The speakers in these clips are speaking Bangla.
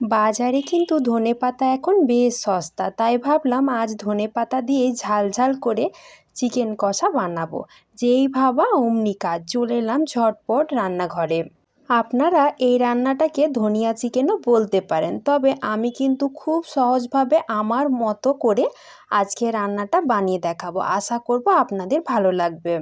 বাজারে কিন্তু ধনেপাতা এখন বেশ সস্তা। তাই ভাবলাম আজ ধনেপাতা দিয়েই ঝাল ঝাল করে চিকেন কষা বানাবো। যেই ভাবা অমনি কাজ। চলে এলাম ঝটপট রান্নাঘরে। আপনারা এই রান্নাটাকে ধনিয়া চিকেনও বলতে পারেন। তবে আমি কিন্তু খুব সহজভাবে আমার মতো করে আজকে রান্নাটা বানিয়ে দেখাবো। আশা করব আপনাদের ভালো লাগবে।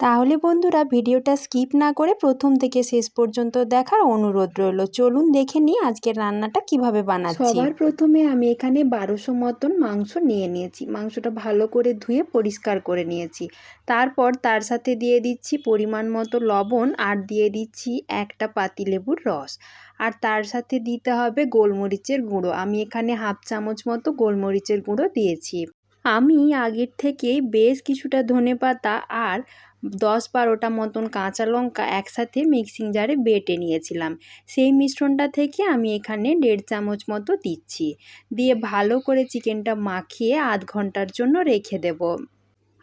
তাহলে বন্ধুরা ভিডিওটা স্কিপ না করে প্রথম থেকে শেষ পর্যন্ত দেখার অনুরোধ রইল। চলুন দেখে নিই আজকের রান্নাটা কীভাবে বানাচ্ছি। সবার প্রথমে আমি এখানে বারোশো মতন মাংস নিয়ে নিয়েছি। মাংসটা ভালো করে ধুয়ে পরিষ্কার করে নিয়েছি। তারপর তার সাথে দিয়ে দিচ্ছি পরিমাণ মতো লবণ আর দিয়ে দিচ্ছি একটা পাতিলেবুর রস। আর তার সাথে দিতে হবে গোলমরিচের গুঁড়ো। আমি এখানে হাফ চামচ মতো গোলমরিচের গুঁড়ো দিয়েছি। আমি আগের থেকেই বেশ কিছুটা ধনে পাতা আর দশ বারোটা মতন কাঁচা লঙ্কা একসাথে মিক্সিং জারে বেটে নিয়েছিলাম। সেই মিশ্রণটা থেকে আমি এখানে দেড় চামচ মতো দিচ্ছি। দিয়ে ভালো করে চিকেনটা মাখিয়ে আধ ঘণ্টার জন্য রেখে দেব।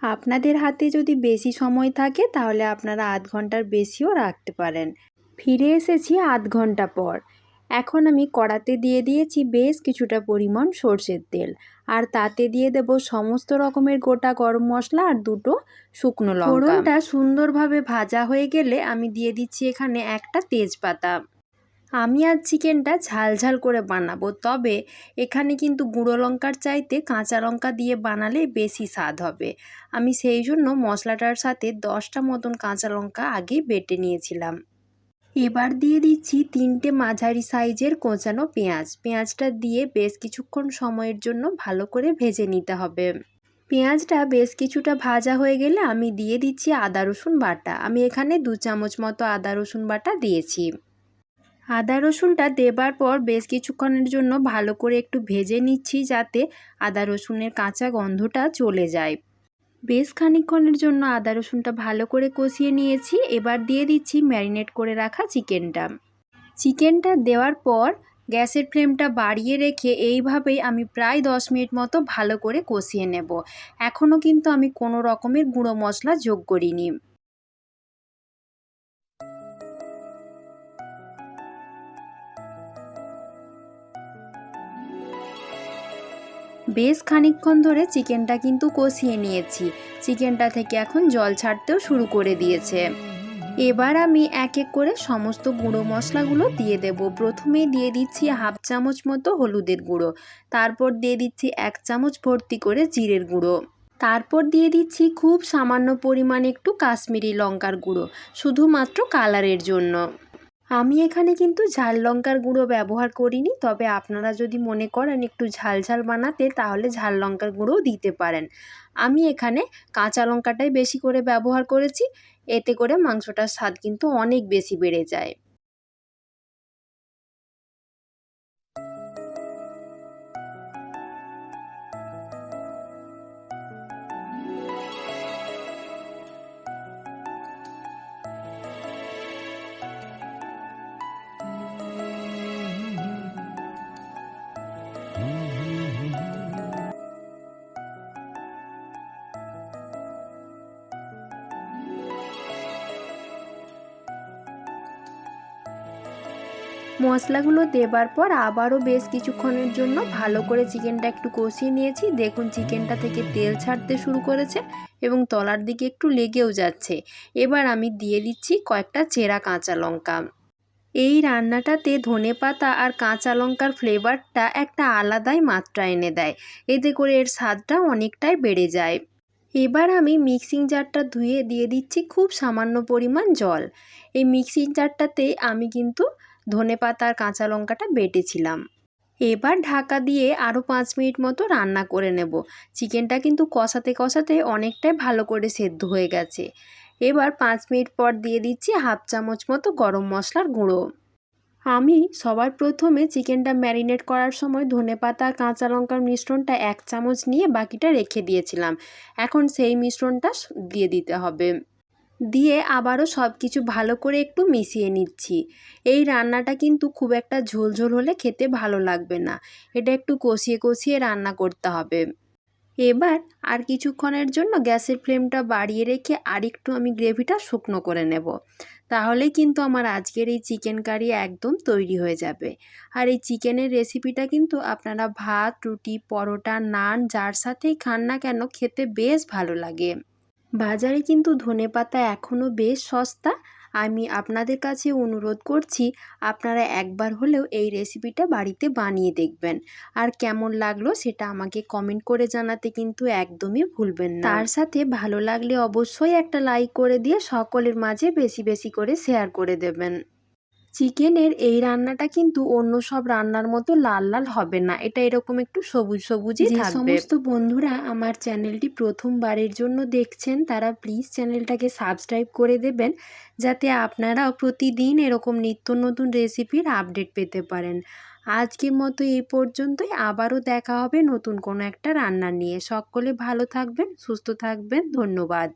আপনাদের হাতে যদি বেশি সময় থাকে, তাহলে আপনারা আধ ঘণ্টার বেশিও রাখতে পারেন। ফিরে এসেছি আধ ঘণ্টা পর। এখন আমি কড়াতে দিয়ে দিয়েছি বেশ কিছুটা পরিমাণ সর্ষের তেল। আর তাতে দিয়ে দেব সমস্ত রকমের গোটা গরম মশলা আর দুটো শুকনো লঙ্কা। ফোড়নটা সুন্দরভাবে ভাজা হয়ে গেলে আমি দিয়ে দিচ্ছি এখানে একটা তেজপাতা। আমি আর চিকেনটা ঝাল ঝাল করে বানাবো, তবে এখানে কিন্তু গুঁড়ো লঙ্কার চাইতে কাঁচা লঙ্কা দিয়ে বানালে বেশি স্বাদ হবে। আমি সেই জন্য মশলাটার সাথে দশটা মতন কাঁচা লঙ্কা আগে বেটে নিয়েছিলাম। এবার দিয়ে দিচ্ছি তিনটে মাঝারি সাইজের কোঁচানো পেঁয়াজ। পেঁয়াজটা দিয়ে বেশ কিছুক্ষণ সময়ের জন্য ভালো করে ভেজে নিতে হবে। পেঁয়াজটা বেশ কিছুটা ভাজা হয়ে গেলে আমি দিয়ে দিচ্ছি আদা, রসুন বাটা। আমি এখানে দু চামচ মতো আদা, রসুন বাটা দিয়েছি। আদা, রসুনটা দেবার পর বেশ কিছুক্ষণের জন্য ভালো করে একটু ভেজে নিচ্ছি যাতে আদা, রসুনের কাঁচা গন্ধটা চলে যায়। বেশ খানিকক্ষণের জন্য আদা রসুনটা ভালো করে কষিয়ে নিয়েছি। এবার দিয়ে দিচ্ছি ম্যারিনেট করে রাখা চিকেনটা। চিকেনটা দেওয়ার পর গ্যাসের ফ্লেমটা বাড়িয়ে রেখে এইভাবেই আমি প্রায় দশ মিনিট মতো ভালো করে কষিয়ে নেব। এখনও কিন্তু আমি কোনো রকমের গুঁড়ো মশলা যোগ করিনি। বেশ খানিকক্ষণ ধরে চিকেনটা কিন্তু কষিয়ে নিয়েছি। চিকেনটা থেকে এখন জল ছাড়তেও শুরু করে দিয়েছে। এবার আমি এক এক করে সমস্ত গুঁড়ো মশলাগুলো দিয়ে দেব। প্রথমে দিয়ে দিচ্ছি হাফ চামচ মতো হলুদের গুঁড়ো। তারপর দিয়ে দিচ্ছি এক চামচ ভর্তি করে জিরের গুঁড়ো। তারপর দিয়ে দিচ্ছি খুব সামান্য পরিমাণ একটু কাশ্মীরি লঙ্কার গুঁড়ো, শুধুমাত্র কালারের জন্য। আমি এখানে কিন্তু ঝাল লঙ্কার গুঁড়ো ব্যবহার করিনি, তবে আপনারা যদি মনে করেন একটু ঝাল ঝাল বানাতে, তাহলে ঝাল লঙ্কার গুঁড়োও দিতে পারেন। আমি এখানে কাঁচা লঙ্কাটাই বেশি করে ব্যবহার করেছি, এতে করে মাংসটার স্বাদ কিন্তু অনেক বেশি বেড়ে যায়। মশলাগুলো দেবার পর আবারও বেশ কিছুক্ষণের জন্য ভালো করে চিকেনটা একটু কষিয়ে নিয়েছি। দেখুন চিকেনটা থেকে তেল ছাড়তে শুরু করেছে এবং তলার দিকে একটু লেগেও যাচ্ছে। এবার আমি দিয়ে দিচ্ছি কয়েকটা চেরা কাঁচা লঙ্কা। এই রান্নাটাতে ধনে পাতা আর কাঁচা লঙ্কার ফ্লেভারটা একটা আলাদাই মাত্রা এনে দেয়। এতে করে এর স্বাদটা অনেকটাই বেড়ে যায়। এবার আমি মিক্সিং জারটা ধুয়ে দিয়ে দিচ্ছি খুব সামান্য পরিমাণ জল। এই মিক্সিং জারটাতে আমি কিন্তু ধনে পাতা আর কাঁচা লঙ্কাটা বেটেছিলাম। এবার ঢাকা দিয়ে আরও পাঁচ মিনিট মতো রান্না করে নেব। চিকেনটা কিন্তু কষাতে কষাতে অনেকটাই ভালো করে সেদ্ধ হয়ে গেছে। এবার পাঁচ মিনিট পর দিয়ে দিচ্ছি হাফ চামচ মতো গরম মশলার গুঁড়ো। আমি সবার প্রথমে চিকেনটা ম্যারিনেট করার সময় ধনে পাতা আর কাঁচা লঙ্কার মিশ্রণটা এক চামচ নিয়ে বাকিটা রেখে দিয়েছিলাম। এখন সেই মিশ্রণটা দিয়ে দিতে হবে। দিয়ে আবারও সব কিছু ভালো করে একটু মিশিয়ে নিচ্ছি। এই রান্নাটা কিন্তু খুব একটা ঝোলঝোল হলে খেতে ভালো লাগবে না। এটা একটু কষিয়ে কষিয়ে রান্না করতে হবে। এবার আর কিছুক্ষণের জন্য গ্যাসের ফ্লেমটা বাড়িয়ে রেখে আরেকটু আমি গ্রেভিটা শুকনো করে নেব। তাহলেই কিন্তু আমার আজকের এই চিকেন কারি একদম তৈরি হয়ে যাবে। আর এই চিকেনের রেসিপিটা কিন্তু আপনারা ভাত, রুটি, পরোটা, নান, যার সাথেই খান না কেন খেতে বেশ ভালো লাগে। বাজারে কিন্তু ধনে পাতা এখনও বেশ সস্তা। আমি আপনাদের কাছে অনুরোধ করছি, আপনারা একবার হলেও এই রেসিপিটা বাড়িতে বানিয়ে দেখবেন। আর কেমন লাগল সেটা আমাকে কমেন্ট করে জানাতে কিন্তু একদমই ভুলবেন না। তার সাথে ভালো লাগলে অবশ্যই একটা লাইক করে দিয়ে সকলের মাঝে বেশি বেশি করে শেয়ার করে দেবেন। চিকেনের এই রান্নাটা কিন্তু অন্য সব রান্নার মতো লাল লাল হবে না। এটা এরকম একটু সবুজ সবুজই যে থাকবে। সমস্ত বন্ধুরা আমার চ্যানেলটি প্রথমবারের জন্য দেখছেন তারা প্লিজ চ্যানেলটাকে সাবস্ক্রাইব করে দেবেন যাতে আপনারাও প্রতিদিন এরকম নিত্য নতুন রেসিপির আপডেট পেতে পারেন। আজকের মতো এই পর্যন্তই। আবারও দেখা হবে নতুন কোনো একটা রান্না নিয়ে। সকলে ভালো থাকবেন সুস্থ থাকবেন। ধন্যবাদ।